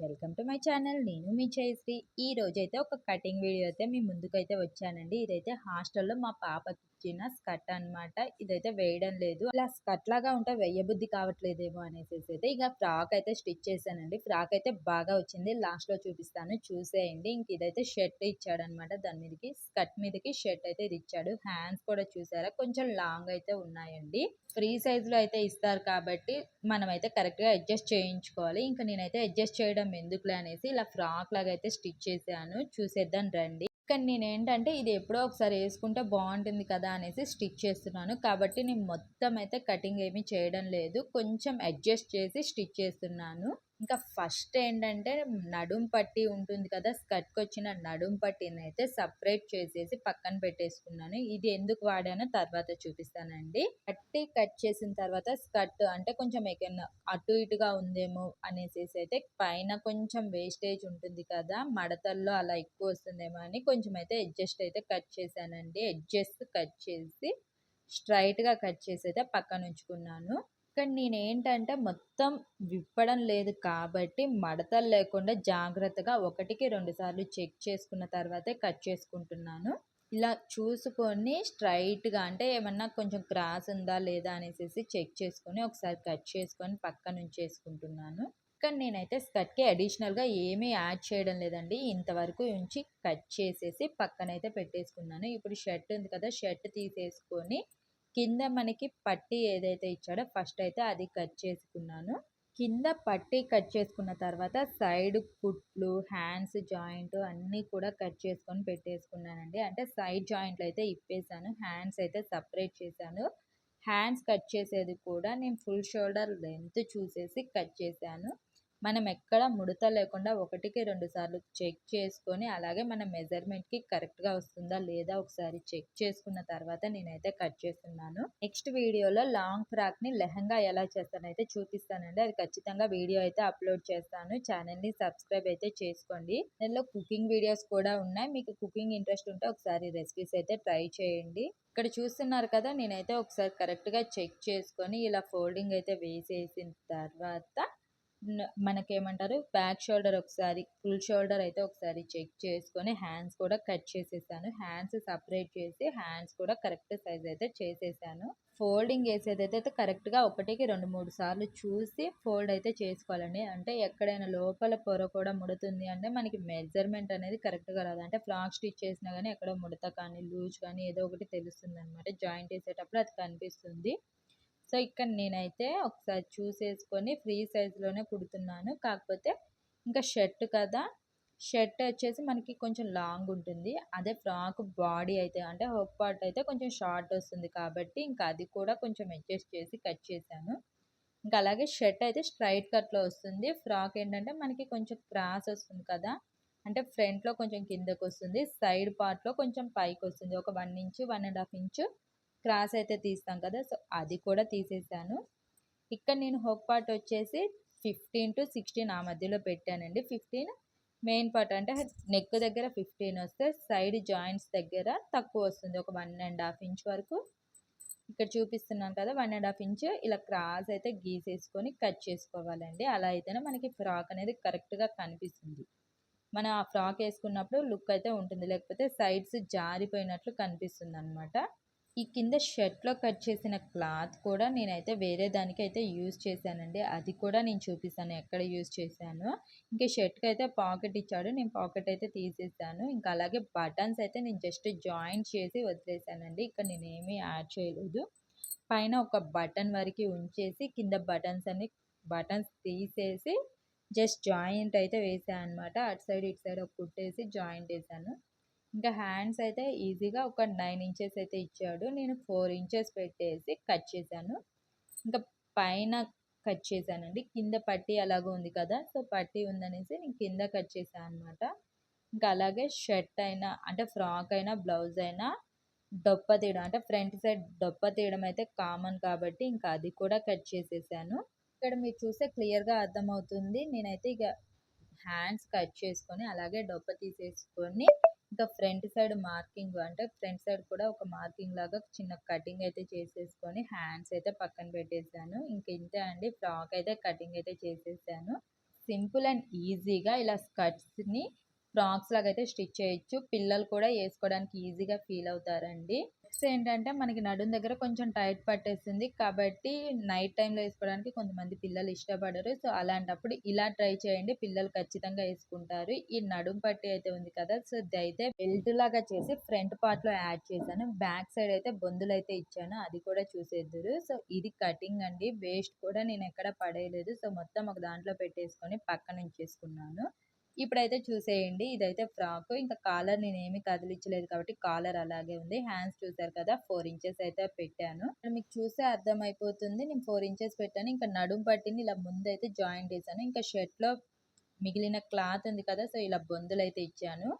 Welcome to my channel. నేను మీ జయశ్రీ ఈ రోజైతే ఒక కటింగ్ వీడియో అయితే మీ ముందుకైతే వచ్చానండి. ఇదైతే హాస్టల్లో మా పాపకి ఇచ్చిన స్కర్ట్ అన్నమాట. ఇదైతే వేయడం లేదు. ఇలా స్కర్ట్ లాగా ఉంటే వేయబుద్ధి కావట్లేదేమో అనేసి అయితే ఇక ఫ్రాక్ అయితే స్టిచ్ చేశానండి. ఫ్రాక్ అయితే బాగా వచ్చింది. లాస్ట్లో చూపిస్తాను. చూసేయండి. ఇంక ఇదైతే షర్ట్ ఇచ్చాడు అనమాట దాని మీదకి. స్కర్ట్ మీదకి షర్ట్ అయితే ఇది ఇచ్చాడు. హ్యాండ్స్ కూడా చూసారా? కొంచెం లాంగ్ అయితే ఉన్నాయండి. ఫ్రీ సైజ్లో అయితే ఇస్తారు కాబట్టి మనం అయితే కరెక్ట్గా అడ్జస్ట్ చేయించుకోవాలి. ఇంకా నేనైతే అడ్జస్ట్ చేయడం ఎందుకులే అనేసి ఇలా ఫ్రాక్ లాగా అయితే స్టిచ్ చేశాను. చూసేద్దాం రండి. కానీ నేను ఏంటంటే ఇది ఎప్పుడో ఒకసారి వేసుకుంటే బాగుంటుంది కదా అనేసి స్టిచ్ చేస్తున్నాను. కాబట్టి నేను మొత్తం అయితే కటింగ్ ఏమీ చేయడం లేదు. కొంచెం అడ్జస్ట్ చేసి స్టిచ్ చేస్తున్నాను. ఇంకా ఫస్ట్ ఏంటంటే నడుం పట్టి ఉంటుంది కదా స్కర్ట్కి వచ్చిన నడుం పట్టిని అయితే సపరేట్ చేసేసి పక్కన పెట్టేసుకున్నాను. ఇది ఎందుకు వాడానో తర్వాత చూపిస్తానండి. పట్టి కట్ చేసిన తర్వాత స్కర్ట్ అంటే కొంచెం ఎక్కడ అటు ఇటుగా ఉందేమో అనేసి అయితే పైన కొంచెం వేస్టేజ్ ఉంటుంది కదా మడతల్లో అలా ఎక్కువ వస్తుందేమో అని కొంచెం అయితే అడ్జస్ట్ అయితే కట్ చేశానండి. అడ్జస్ట్ కట్ చేసి స్ట్రైట్గా కట్ చేసి అయితే పక్కన ఉంచుకున్నాను. కానీ నేను ఏంటంటే మొత్తం విప్పడం లేదు కాబట్టి మడతలు లేకుండా జాగ్రత్తగా ఒకటికి రెండు సార్లు చెక్ చేసుకున్న తర్వాతే కట్ చేసుకుంటున్నాను. ఇలా చూసుకొని స్ట్రైట్గా అంటే ఏమన్నా కొంచెం క్రాస్ ఉందా లేదా అనేసి చెక్ చేసుకొని ఒకసారి కట్ చేసుకొని పక్కనుంచి వేసుకుంటున్నాను కానీ నేనైతే స్కర్ట్కి అడిషనల్గా ఏమీ యాడ్ చేయడం లేదండి. ఇంతవరకు ఉంచి కట్ చేసేసి పక్కనైతే పెట్టేసుకున్నాను. ఇప్పుడు షర్ట్ ఉంది కదా షర్ట్ తీసేసుకొని కింద మనకి పట్టి ఏదైతే ఇచ్చాడో ఫస్ట్ అయితే అది కట్ చేసుకున్నాను. కింద పట్టి కట్ చేసుకున్న తర్వాత సైడ్ కుట్లు హ్యాండ్స్ జాయింట్ అన్నీ కూడా కట్ చేసుకొని పెట్టేసుకున్నానండి. అంటే సైడ్ జాయింట్లు అయితే ఇప్పేసాను హ్యాండ్స్ అయితే సపరేట్ చేశాను. హ్యాండ్స్ కట్ చేసేది కూడా నేను ఫుల్ షోల్డర్ లెంత్ చూసేసి కట్ చేశాను. మనం ఎక్కడ ముడత లేకుండా ఒకటికి రెండు సార్లు చెక్ చేసుకొని అలాగే మన మెజర్మెంట్కి కరెక్ట్గా వస్తుందా లేదా ఒకసారి చెక్ చేసుకున్న తర్వాత నేనైతే కట్ చేస్తున్నాను. నెక్స్ట్ వీడియోలో లాంగ్ ఫ్రాక్ని లెహంగా ఎలా చేస్తానైతే చూపిస్తానండి. అది ఖచ్చితంగా వీడియో అయితే అప్లోడ్ చేస్తాను. ఛానల్ని సబ్స్క్రైబ్ అయితే చేసుకోండి. దానిలో కుకింగ్ వీడియోస్ కూడా ఉన్నాయి. మీకు కుకింగ్ ఇంట్రెస్ట్ ఉంటే ఒకసారి రెసిపీస్ అయితే ట్రై చేయండి. ఇక్కడ చూస్తున్నారు కదా నేనైతే ఒకసారి కరెక్ట్గా చెక్ చేసుకొని ఇలా ఫోల్డింగ్ అయితే వేసేసిన తర్వాత మనకేమంటారు? బ్యాక్ షోల్డర్ ఒకసారి ఫుల్ షోల్డర్ అయితే ఒకసారి చెక్ చేసుకొని హ్యాండ్స్ కూడా కట్ చేసేసాను. హ్యాండ్స్ సపరేట్ చేసి హ్యాండ్స్ కూడా కరెక్ట్ సైజ్ అయితే చేసేసాను. ఫోల్డింగ్ వేసేదైతే కరెక్ట్గా ఒకటికి రెండు మూడు సార్లు చూసి ఫోల్డ్ అయితే చేసుకోవాలండి. అంటే ఎక్కడైనా లోపల పొర కూడా ముడుతుంది అంటే మనకి మెజర్మెంట్ అనేది కరెక్ట్గా రాదు. అంటే ఫ్రాక్ స్టిచ్ చేసినా కానీ ఎక్కడో ముడత కానీ లూజ్ కానీ ఏదో ఒకటి తెలుస్తుంది అనమాట జాయింట్ వేసేటప్పుడు అది కనిపిస్తుంది. సో ఇక్కడ నేనైతే ఒకసారి చూసేసుకొని ఫ్రీ సైజులోనే కుడుతున్నాను. కాకపోతే ఇంకా షర్ట్ కదా షర్ట్ వచ్చేసి మనకి కొంచెం లాంగ్ ఉంటుంది. అదే ఫ్రాక్ బాడీ అయితే అంటే హోప్ పార్ట్ అయితే కొంచెం షార్ట్ వస్తుంది కాబట్టి ఇంకా అది కూడా కొంచెం అడ్జస్ట్ చేసి కట్ చేశాను. ఇంకా అలాగే షర్ట్ అయితే స్ట్రైట్ కట్లో వస్తుంది. ఫ్రాక్ ఏంటంటే మనకి కొంచెం క్రాస్ వస్తుంది కదా అంటే ఫ్రంట్లో కొంచెం కిందకు వస్తుంది. సైడ్ పార్ట్లో కొంచెం పైకి వస్తుంది. ఒక one inch one and half inch cross అయితే తీస్తాం కదా సో అది కూడా తీసేసాను. ఇక్కడ నేను హోక్ పార్ట్ వచ్చేసి ఫిఫ్టీన్ టు సిక్స్టీన్ ఆ మధ్యలో పెట్టానండి. ఫిఫ్టీన్ మెయిన్ పార్ట్ అంటే నెక్ దగ్గర ఫిఫ్టీన్ వస్తే సైడ్ జాయింట్స్ దగ్గర తక్కువ వస్తుంది ఒక వన్ అండ్ హాఫ్ ఇంచ్ వరకు. ఇక్కడ చూపిస్తున్నాను కదా వన్ అండ్ హాఫ్ ఇంచ్ ఇలా క్రాస్ అయితే గీసేసుకొని కట్ చేసుకోవాలండి. అలా అయితేనే మనకి ఫ్రాక్ అనేది కరెక్ట్గా కనిపిస్తుంది. మనం ఆ ఫ్రాక్ వేసుకున్నప్పుడు లుక్ అయితే ఉంటుంది లేకపోతే సైడ్స్ జారిపోయినట్లు కనిపిస్తుంది అనమాట ఈ కింద షర్ట్లో కట్ చేసిన క్లాత్ కూడా నేనైతే వేరే దానికి అయితే యూజ్ చేశానండి. అది కూడా నేను చూపిస్తాను ఎక్కడ యూజ్ చేశాను. ఇంకా షర్ట్కి అయితే పాకెట్ ఇచ్చాడు. నేను పాకెట్ అయితే తీసేసాను. ఇంకా అలాగే బటన్స్ అయితే నేను జస్ట్ జాయింట్ చేసి వదిలేసానండి. ఇక్కడ నేను ఏమీ యాడ్ చేయలేదు. పైన ఒక బటన్ వరకు ఉంచేసి కింద బటన్స్ అన్ని బటన్స్ తీసేసి జస్ట్ జాయింట్ అయితే వేసాను అనమాట అటు సైడ్ ఇటు సైడ్ ఒక కుట్టేసి జాయింట్ వేసాను. ఇంకా హ్యాండ్స్ అయితే ఈజీగా ఒక నైన్ ఇంచెస్ అయితే ఇచ్చాడు. నేను ఫోర్ ఇంచెస్ పెట్టేసి కట్ చేశాను. ఇంకా పైన కట్ చేశానండి. కింద పట్టి అలాగే ఉంది కదా సో పట్టి ఉందనేసి నేను కింద కట్ చేశాను అనమాట ఇంకా అలాగే షర్ట్ అయినా అంటే ఫ్రాక్ అయినా బ్లౌజ్ అయినా డొప్ప తీయడం అంటే ఫ్రంట్ సైడ్ డొప్ప తీయడం అయితే కామన్ కాబట్టి ఇంకా అది కూడా కట్ చేసేసాను. ఇక్కడ మీరు చూస్తే క్లియర్గా అర్థమవుతుంది. నేనైతే ఇక హ్యాండ్స్ కట్ చేసుకొని అలాగే డొప్ప తీసేసుకొని ఇంకా ఫ్రంట్ సైడ్ మార్కింగ్ అంటే ఫ్రంట్ సైడ్ కూడా ఒక మార్కింగ్ లాగా చిన్న కటింగ్ అయితే చేసేసుకొని హ్యాండ్స్ అయితే పక్కన పెట్టేసాను ఇంక ఇంతే అండి ఫ్రాక్ అయితే కటింగ్ అయితే చేసేసాను సింపుల్ అండ్ ఈజీగా ఇలా స్కర్ట్స్‌ని ఫ్రాక్స్ లాగా అయితే స్టిచ్ చేయొచ్చు. పిల్లలు కూడా వేసుకోవడానికి ఈజీగా ఫీల్ అవుతారండి. నెక్స్ట్ ఏంటంటే మనకి నడుం దగ్గర కొంచెం టైట్ పట్టేస్తుంది. కాబట్టి నైట్ టైంలో వేసుకోవడానికి కొంతమంది పిల్లలు ఇష్టపడరు. సో, అలాంటప్పుడు ఇలా ట్రై చేయండి. పిల్లలు ఖచ్చితంగా వేసుకుంటారు ఈ నడుం పట్టి అయితే ఉంది కదా! సో, ఇది అయితే బెల్ట్ లాగా చేసి ఫ్రంట్ పార్ట్‌లో యాడ్ చేశాను. బ్యాక్ సైడ్ అయితే బొందులైతే ఇచ్చాను. అది కూడా చూసేద్దురు. సో, ఇది కటింగ్ అండి. వేస్ట్ కూడా నేను ఎక్కడ పడేయలేదు. సో, మొత్తం ఒక దాంట్లో పెట్టేసుకొని పక్కనుంచేసుకున్నాను. ఇప్పుడైతే చూసేయండి. ఇదైతే ఫ్రాకు. ఇంకా కాలర్ నేనేమి కదిలించలేదు కాబట్టి కాలర్ అలాగే ఉంది. హ్యాండ్స్ చూసారు కదా! ఫోర్ ఇంచెస్ అయితే పెట్టాను. మీకు చూస్తే అర్థమైపోతుంది. నేను ఫోర్ ఇంచెస్ పెట్టాను. ఇంకా నడుం పట్టీని ఇలా ముందైతే జాయింట్ చేశాను. ఇంకా షర్ట్‌లో మిగిలిన క్లాత్ ఉంది కదా! సో, ఇలా బొందులైతే ఇచ్చాను.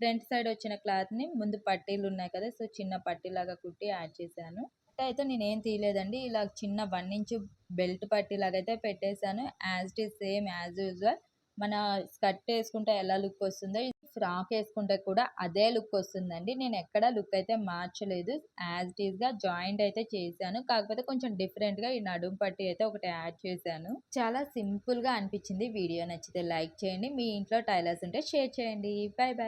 ఫ్రంట్ సైడ్ వచ్చిన క్లాత్‌ని ముందు పట్టీలు ఉన్నాయి కదా! సో, చిన్న పట్టీలాగా కుట్టి యాడ్ చేశాను. అయితే నేనేం తీయలేదండి. ఇలా చిన్న వన్ ఇంచు బెల్ట్ పట్టీలాగైతే పెట్టేశాను. As it is same as usual మన స్కర్ట్ వేసుకుంటే ఎలా లుక్ వస్తుందో ఫ్రాక్ వేసుకుంటే కూడా అదే లుక్ వస్తుందండి. నేను ఎక్కడ లుక్ అయితే మార్చలేదు. యాజ్ ఇట్ ఈస్గా జాయింట్ అయితే చేశాను. కాకపోతే కొంచెం డిఫరెంట్‌గా ఈ నడుం పట్టి అయితే ఒకటి యాడ్ చేశాను. చాలా సింపుల్‌గా అనిపించింది. వీడియో నచ్చితే లైక్ చేయండి. మీ ఇంట్లో టైలర్స్ ఉంటే షేర్ చేయండి. Bye bye